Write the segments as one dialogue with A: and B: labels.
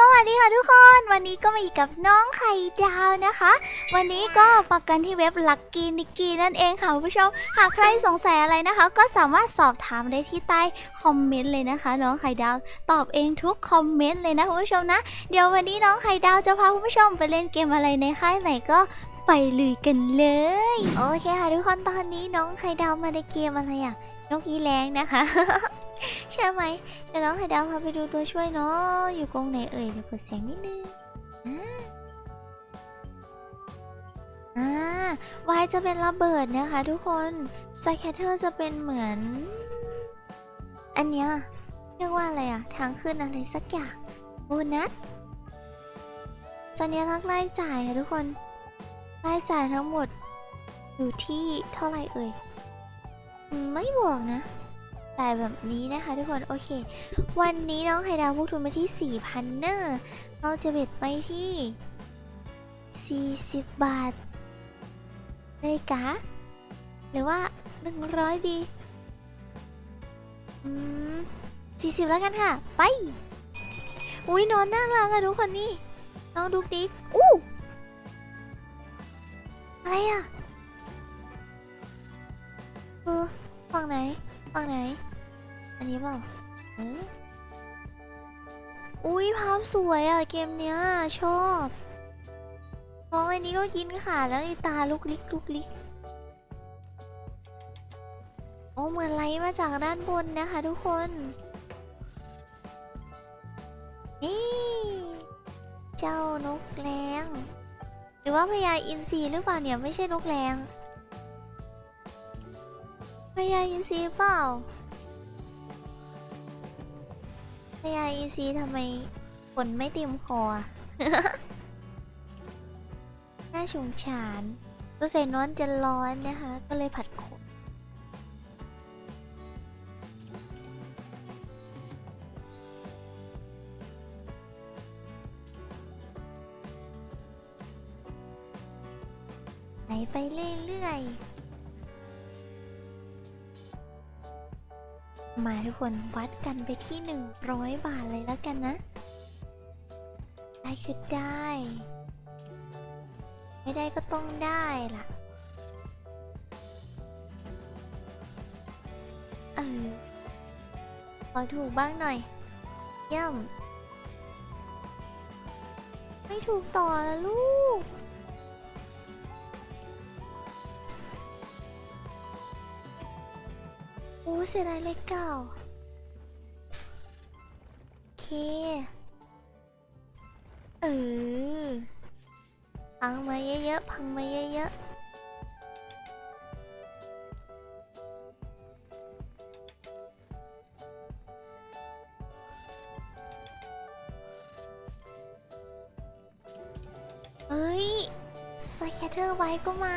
A: สวัสดีค่ะทุกคนวันนี้ก็มาอีกกับน้องไข่ดาวนะคะ วันนี้ก็มากันที่เว็บลักกี้นิกกี้นั่นเองค่ะคุณผู้ชมหากใครสงสัยอะไรนะคะ ก็สามารถสอบถามได้ที่ใต้คอมเมนต์เลยนะคะ น้องไข่ดาวตอบเองทุกคอมเมนต์เลยนะคุณผู้ชมนะเดี๋ยววันนี้น้องไข่ดาวจะพาคุณผู้ชมไปเล่นเกมอะไรในค่ายไหนก็ไปลุยกันเลย โอเคค่ะทุกคนตอนนี้น้องไข่ดาวมาในเกมอะไรอะนกอีแรงนะคะ ใช่ไหมเดี๋ยวน้องไข่ดาวพาไปดูตัวช่วยเนาะอยู่กรงไหนเอ่ยเดี๋ยวเปิดเสียงนิดนึงอ่าวายจะเป็นระเบิดนะคะทุกคนจแคทเทอร์จะเป็นเหมือน อันเนี้ยเรียกว่าอะไรอะทางขึ้นอะไรสักอย่างโบนัสสัญลักษณ์รายจ่ายค่ะทุกคนรายจ่ายทั้งหมดอยู่ที่เท่าไหร่เอ่ย ไม่บอกนะ แต่แบบนี้นะคะทุกคน โอเค วันนี้น้องไข่ดาวพูกทุนมาที่ 4,000 เนอร์เราจะเบ็ดไปที่ 40 บาทเลยกะ หรือว่า 100 ดีอืม40 แล้วกันค่ะ ไป อุ้ยนอนน่ารักอะทุกคนนี่ น้องดุกดิกอู้อะไรอะเออฝั่งไหน ฝั่งไหน อันนี้เปล่าเอออุ้ยภาพสวยอะ เกมเนี้ย ชอบน้องอันนี้ก็กินขาดแล้วนี่ตาลุกลิกลุกลิกโอ้เหมือนไลท์มาจากด้านบนนะคะทุกคนนี่เจ้านกแรง หรือว่าพญาอินทรีหรือเปล่าเนี่ย ไม่ใช่นกแรง พญาอินทรีเปล่าพยาอีซีทำไมฝนไม่เต็มคออะน่าสงสารตัวเซนอนจะร้อนนะคะ ก็เลยผัดขนไหลไปเรื่อยๆ มาทุกคนวัดกันไปที่ 100 บาทเลยแล้วกันนะ ได้คือได้ ไม่ได้ก็ต้องได้ล่ะ เออขอถูกบ้างหน่อย เยี่ยม ไม่ถูกต่อและลูก อ้เสียดายเลขเก้าโอเค เออพังมาเยอะๆ พังมาเยอะๆเฮ้ยสแคเตอร์ไว้ก็มา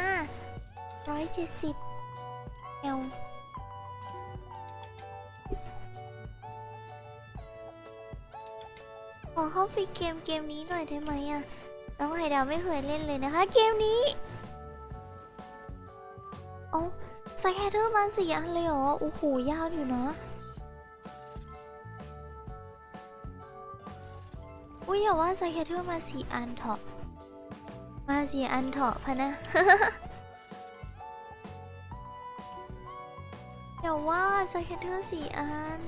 A: ร้อยเจ็ดสิบเอว ขอเข้าฟรีเกมเกมนี้หน่อยได้ไหมอะน้องไข่ดาวไม่เคยเล่นเลยนะคะ เกมนี้โอ้สแคเตอร์มาสี่อันเลยเหรอโอ้โหยากอยู่นะอุ้ยอย่าว่าสแคเตอร์มาสี่อันเถอะมาสี่อันเถอะพะนะอย่าว่าสแคเตอร์สี่อัน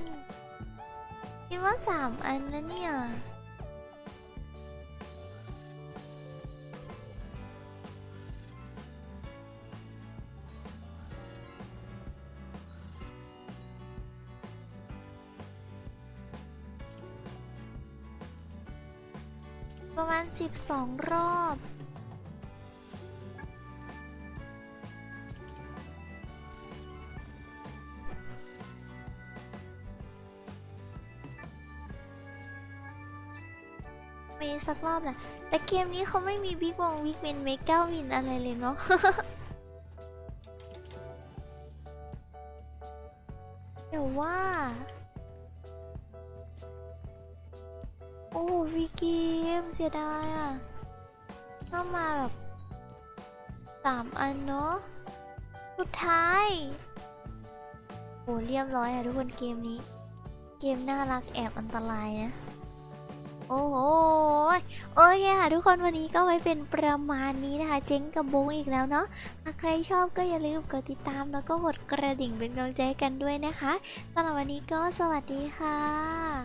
A: คิดว่าสามอันนะเนี่ย ประมาณ 12 รอบ มีสักรอบแหละ แต่เกมนี้เขาไม่มีบิ๊กวงบิ๊กวินเมก้าวินอะไรเลยเนาะเดี๋ยวว่า โอ้วีเกมเสียดายอะก็มาแบบสามอันเนาะสุดท้ายโอ้เรียบร้อยอะทุกคนเกมนี้ เกมน่ารักแอบอันตรายนะโอ้โหโอเคค่ะ ทุกคนวันนี้ก็ไว้เป็นประมาณนี้นะคะ เจ๊งกับบงอีกแล้วเนาะถ้าใครชอบก็อย่าลืมกดติดตามแล้วก็กดกระดิ่งเป็นกำลังใจกันด้วยนะคะสำหรับวันนี้ก็สวัสดีค่ะ